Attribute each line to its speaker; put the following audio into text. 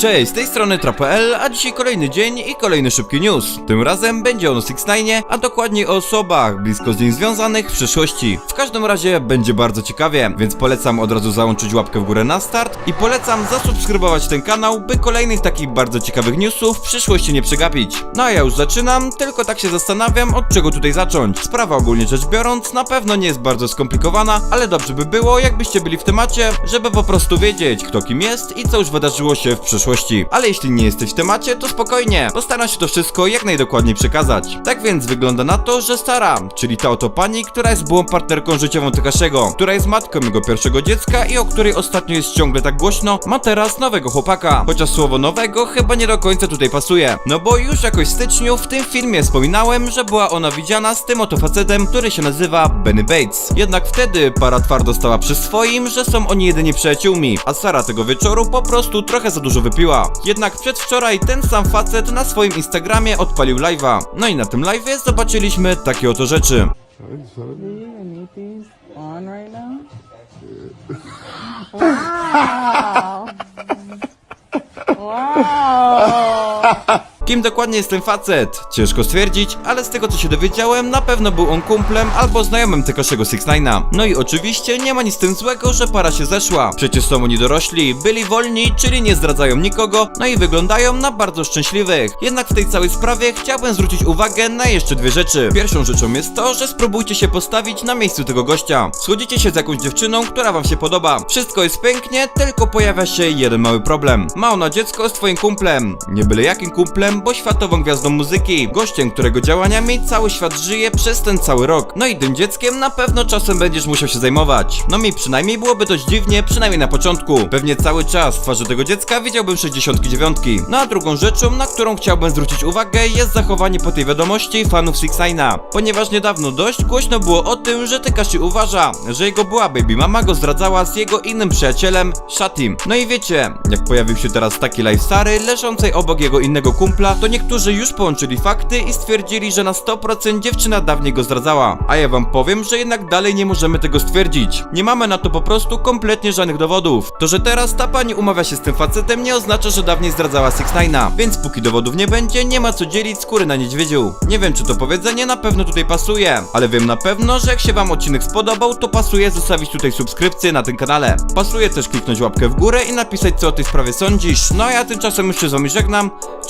Speaker 1: Cześć, z tej strony Trap.pl, a dzisiaj kolejny dzień i kolejny szybki news. Tym razem będzie on o 6 ix a dokładniej o osobach blisko z nim związanych w przyszłości. W każdym razie będzie bardzo ciekawie, więc polecam od razu załączyć łapkę w górę na start i polecam zasubskrybować ten kanał, by kolejnych takich bardzo ciekawych newsów w przyszłości nie przegapić. No a ja już zaczynam, tylko tak się zastanawiam, od czego tutaj zacząć. Sprawa ogólnie rzecz biorąc na pewno nie jest bardzo skomplikowana, ale dobrze by było, jakbyście byli w temacie, żeby po prostu wiedzieć, kto kim jest i co już wydarzyło się w przyszłości. Ale jeśli nie jesteś w temacie, to spokojnie, postaram się to wszystko jak najdokładniej przekazać. Tak więc wygląda na to, że Sara, czyli ta oto pani, która jest byłą partnerką życiową Tekaszego, która jest matką jego pierwszego dziecka i o której ostatnio jest ciągle tak głośno, ma teraz nowego chłopaka. Chociaż słowo nowego chyba nie do końca tutaj pasuje. No bo już jakoś w styczniu w tym filmie wspominałem, że była ona widziana z tym oto facetem, który się nazywa Benny Bates. Jednak wtedy para twardo stała przy swoim, że są oni jedynie przyjaciółmi, a Sara tego wieczoru po prostu trochę za dużo wypiła. Jednak przedwczoraj ten sam facet na swoim Instagramie odpalił live'a. No i na tym live'ie zobaczyliśmy takie oto rzeczy.
Speaker 2: Wow.
Speaker 1: Kim dokładnie jest ten facet? Ciężko stwierdzić, ale z tego co się dowiedziałem, na pewno był on kumplem albo znajomym Tekaszego 69. No i oczywiście nie ma nic z tym złego, że para się zeszła. Przecież są oni dorośli, byli wolni, czyli nie zdradzają nikogo, no i wyglądają na bardzo szczęśliwych. Jednak w tej całej sprawie chciałbym zwrócić uwagę na jeszcze dwie rzeczy. Pierwszą rzeczą jest to, że spróbujcie się postawić na miejscu tego gościa. Schodzicie się z jakąś dziewczyną, która wam się podoba. Wszystko jest pięknie, tylko pojawia się jeden mały problem. Ma ona dziecko z twoim kumplem. Nie byle jakim kumplem, bo światową gwiazdą muzyki. Gościem, którego działaniami cały świat żyje przez ten cały rok. No i tym dzieckiem na pewno czasem będziesz musiał się zajmować. No mi przynajmniej byłoby dość dziwnie, przynajmniej na początku. Pewnie cały czas twarzy tego dziecka widziałbym 69. No a drugą rzeczą, na którą chciałbym zwrócić uwagę, jest zachowanie po tej wiadomości fanów Sixina. Ponieważ niedawno dość głośno było o tym, że Tekashi uważa, że jego była baby mama go zdradzała z jego innym przyjacielem, Shatim. No i wiecie, jak pojawił się teraz taki live Sary, leżącej obok jego innego kumpla, to niektórzy już połączyli fakty i stwierdzili, że na 100% dziewczyna dawniej go zdradzała. A ja wam powiem, że jednak dalej nie możemy tego stwierdzić. Nie mamy na to po prostu kompletnie żadnych dowodów. To, że teraz ta pani umawia się z tym facetem nie oznacza, że dawniej zdradzała Sixtina. Więc póki dowodów nie będzie, nie ma co dzielić skóry na niedźwiedziu. Nie wiem, czy to powiedzenie na pewno tutaj pasuje, ale wiem na pewno, że jak się wam odcinek spodobał, to pasuje zostawić tutaj subskrypcję na tym kanale. Pasuje też kliknąć łapkę w górę i napisać co o tej sprawie sądzisz. No a ja tymczasem już się z wami żegnam.